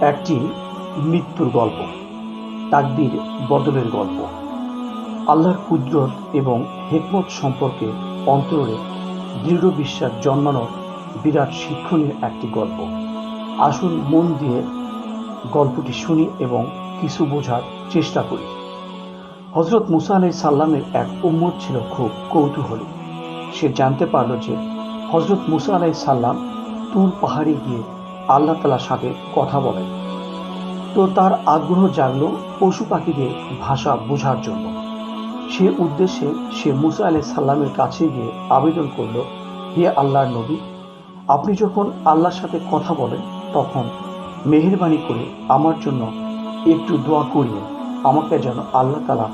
একটি মৃত্যুর গল্প, তাকদির বদলের গল্প। আল্লাহর কুদরত এবং হেকমত সম্পর্কে অন্তরে দৃঢ় বিশ্বাস জন্মানোর বিরাট শিক্ষণীয় একটি গল্প। আসুন মন দিয়ে গল্পটি শুনি এবং কিছু বোঝার চেষ্টা করি। হজরত মুসা আলাই সাল্লামের এক উম্মত ছিল খুব কৌতূহলী। সে জানতে পারল যে হজরত মুসা আলাই সাল্লাম তুর পাহাড়ে গিয়ে আল্লাহ তালার সাথে কথা বলেন। তো তার আগ্রহ জাগল পশু পাখিদের ভাষা বোঝার জন্য। সে উদ্দেশ্যে সে মুসা আলাই সাল্লামের কাছে গিয়ে আবেদন করল, হে আল্লাহর নবী, আপনি যখন আল্লাহর সাথে কথা বলেন, তখন মেহেরবানি করে আমার জন্য একটু দোয়া করিয়ে আমাকে যেন আল্লাহ তালা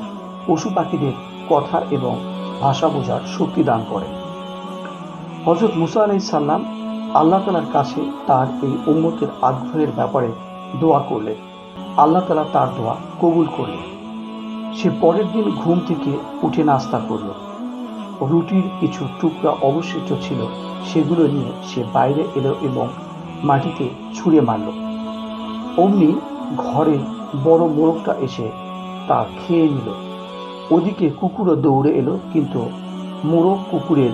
পশু পাখিদের কথা এবং ভাষা বোঝার শক্তি দান করেন। হজরত মুসা আলাই সাল্লাম আল্লাহ তালার কাছে তার এই উম্মতের আগ্রহের ব্যাপারে দোয়া করলেন। আল্লাহ তালা তার দোয়া কবুল করলেন। সে পরের দিন ঘুম থেকে উঠে নাস্তা করল। রুটির কিছু টুকরা অবশিষ্ট ছিল, সেগুলো নিয়ে সে বাইরে এলো এবং মাটিতে ছুঁড়ে মারল। অমনি ঘরে বড় মোরগটা এসে তা খেয়ে নিল। ওদিকে কুকুরও দৌড়ে এলো, কিন্তু মোরগ কুকুরের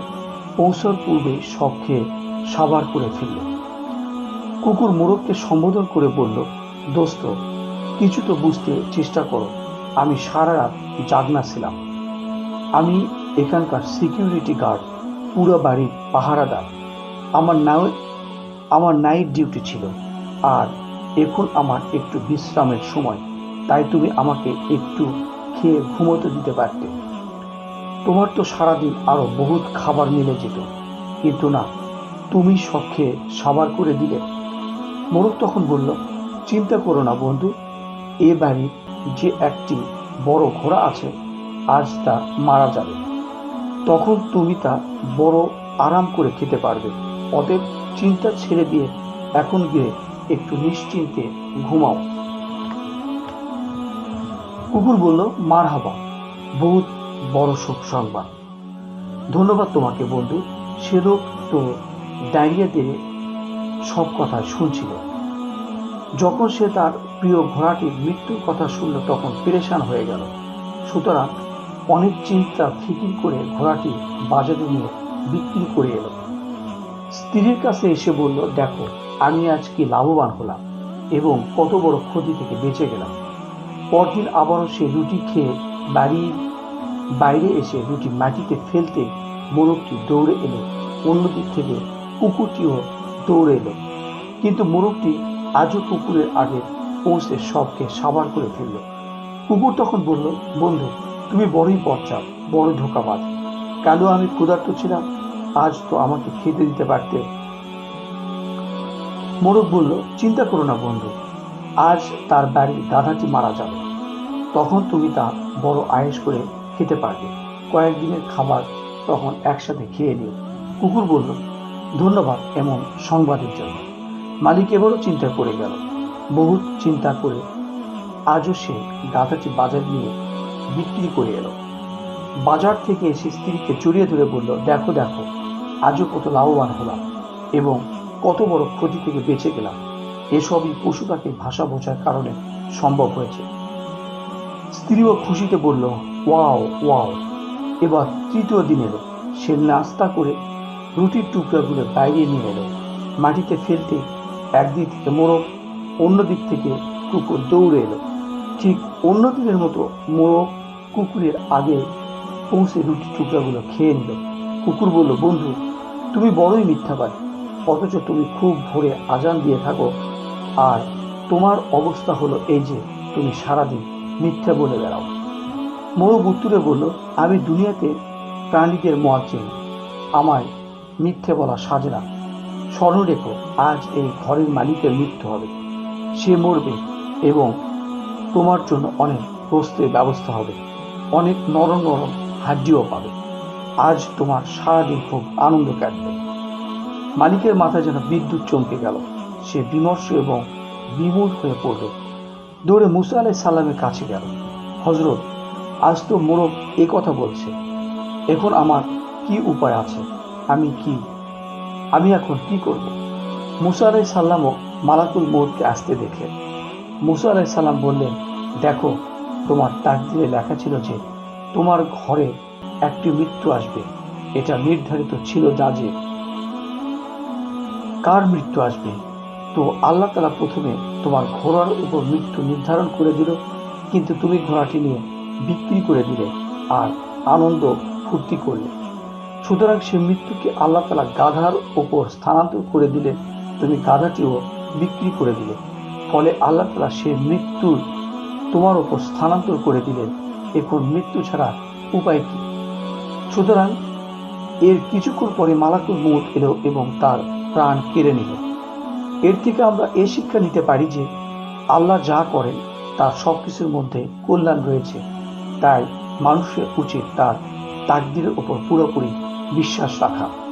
পৌঁছার পূর্বে সব খেয়ে সাবার করে ফেলল কুকুর মোরগকে সম্বোধন করে বলল, দোস্ত, কিছু তো বুঝতে চেষ্টা করো। আমি সারা রাত জাগনা ছিলাম। আমি এখানকার সিকিউরিটি গার্ড, পুরো বাড়ির পাহারাদার। আমার নাও, আমার নাইট ডিউটি ছিল। আর এখন আমার একটু বিশ্রামের সময়। তাই তুমি আমাকে একটু খেয়ে ঘুমোতে দিতে পারতে। তোমার তো সারাদিন আরও বহুত খাবার মিলে যেত। কিন্তু না তুমি সব খেয়ে সাবার করে দিলে। মোরগ তখন বলল, চিন্তা করো না বন্ধু, এ বাড়ির যে একটি বড় ঘোড়া আছে, আজ তা মারা যাবে। তখন তুমি তা বড় আরাম করে খেতে পারবে। অতএব চিন্তা ছেড়ে দিয়ে এখন গিয়ে একটু নিশ্চিন্তে ঘুমাও। কুকুর বলল মার হাবা বহুত বড় সুখ সংবাদ। ধন্যবাদ তোমাকে বন্ধু, সে লোক তো ডায়রিয়া দিয়ে সব কথা শুনছিল। যখন সে তার প্রিয় ঘোড়াটির মৃত্যুর কথা শুনল, তখন পেরেশান হয়ে গেল। সুতরাং অনেক চিন্তা ফিকির করে ঘোড়াটি বাজারে নিয়ে বিক্রি করে এলো। স্ত্রীর কাছে এসে বলল, দেখো, আমি আজ কি লাভবান হলাম এবং কত বড় ক্ষতি থেকে বেঁচে গেলাম। পরদিন আবারও সে রুটি খেয়ে বাড়ির বাইরে এসে রুটি মাটিতে ফেলতে মোরগটি দৌড়ে এলো। অন্যদিক থেকে কুকুরটিও দৌড়ে এলো। কিন্তু মোরগটি আজও কুকুরের আগে পৌঁছে সবকে সাবার করে ফেলল। কুকুর তখন বলল, বন্ধু, তুমি বড়ই পচাও বড় ধোকাবাজ। কালো আমি ক্ষুধার্ত ছিলাম? আজ তো আমাকে খেতে দিতে পারতে। মোরগ বলল, চিন্তা করো না বন্ধু, আজ তার বাড়ির দাদাটি মারা যাবে। তখন তুমি তা বড় আয়েস করে খেতে পারবে। কয়েকদিনের খাবার তখন একসাথে খেয়ে নিও। কুকুর বলল ধন্যবাদ এমন সংবাদের জন্য। মালিক এবারও চিন্তা করে গেল। বহুত চিন্তা করে আজও সে গাধাটি বাজার নিয়ে বিক্রি করে এলো। বাজার থেকে এসে স্ত্রীকে জড়িয়ে ধরে বলল, দেখো দেখো, আজও কত লাভবান হলাম এবং কত বড় ক্ষতি থেকে বেঁচে গেলাম। এসবই পশু পাখির ভাষা বোঝার কারণে সম্ভব হয়েছে। স্ত্রীও খুশিতে বলল, ওয়াও ওয়াও, এবার তৃতীয় দিন এলো। সে নাস্তা করে রুটির টুকরাগুলো বাইরে নিয়ে এলো। মাটিতে ফেলতে একদিক থেকে মোরগ অন্য দিক থেকে কুকুর দৌড়ে এলো। ঠিক অন্য দিনের মতো মোরগ কুকুরের আগে পৌঁছে রুটির টুকরাগুলো খেয়ে নিল। কুকুর বলল, বন্ধু, তুমি বড়ই মিথ্যাবাদ। অথচ তুমি খুব ভোরে আজান দিয়ে থাকো। আর তোমার অবস্থা হলো এই যে, তুমি সারাদিন মিথ্যা বলে বেড়াও। মোরগ উত্তরে বলল, আমি দুনিয়াতে প্রাণীদের মোয়াজ্জেন আমায় মিথ্যে বলা সাজে না। স্মরণ রেখো, আজ এই ঘরের মালিকের মৃত্যু হবে। সে মরবে এবং তোমার জন্য অনেক প্রস্তের ব্যবস্থা হবে। অনেক নরম নরম হাড্ডিও পাবে। আজ তোমার সারাদিন খুব আনন্দ কাটবে। মালিকের মাথায় যেন বিদ্যুৎ চমকে গেল। সে বিমর্ষ এবং বিমূল হয়ে পড়ল। দৌড়ে মুসা আলাই সাল্লামের কাছে গেল। হজরত আজ তো মোরগ এ কথা বলছে। এখন আমার কি উপায় আছে? আমি কি? আমি এখন কি করব? মুসা আলাই সাল্লামও মালাকুল মৌতকে আসতে দেখে। মুসা আলাইসাল্লাম বললেন, দেখো, তোমার তাকদিরে লেখা ছিল যে, তোমার ঘরে একটি মৃত্যু আসবে। এটা নির্ধারিত ছিল যা যে, কার মৃত্যু আসবে। তো আল্লাহ তালা প্রথমে তোমার ঘোড়ার উপর মৃত্যু নির্ধারণ করে দিল। কিন্তু তুমি ঘোড়াটি নিয়ে বিক্রি করে দিলে আর আনন্দ ফুর্তি করলে। সুতরাং সে মৃত্যুকে আল্লাহ তালা গাধার ওপর স্থানান্তর করে দিলে, তুমি গাধাটিও বিক্রি করে দিলে। ফলে আল্লাহ তালা সে মৃত্যুর তোমার ওপর স্থানান্তর করে দিলেন এখন মৃত্যু ছাড়া উপায় কি? সুতরাং এর কিছুক্ষণ পরে মালাকুল মৌত এলো এবং তার প্রাণ কেড়ে নিল। এর থেকে আমরা এ শিক্ষা নিতে পারি যে, আল্লাহ যা করেন, তার সব কিছুর মধ্যে কল্যাণ রয়েছে। তাই মানুষের উচিত তার তাকদিরের ওপর পুরোপুরি বিশ্বাস রাখা।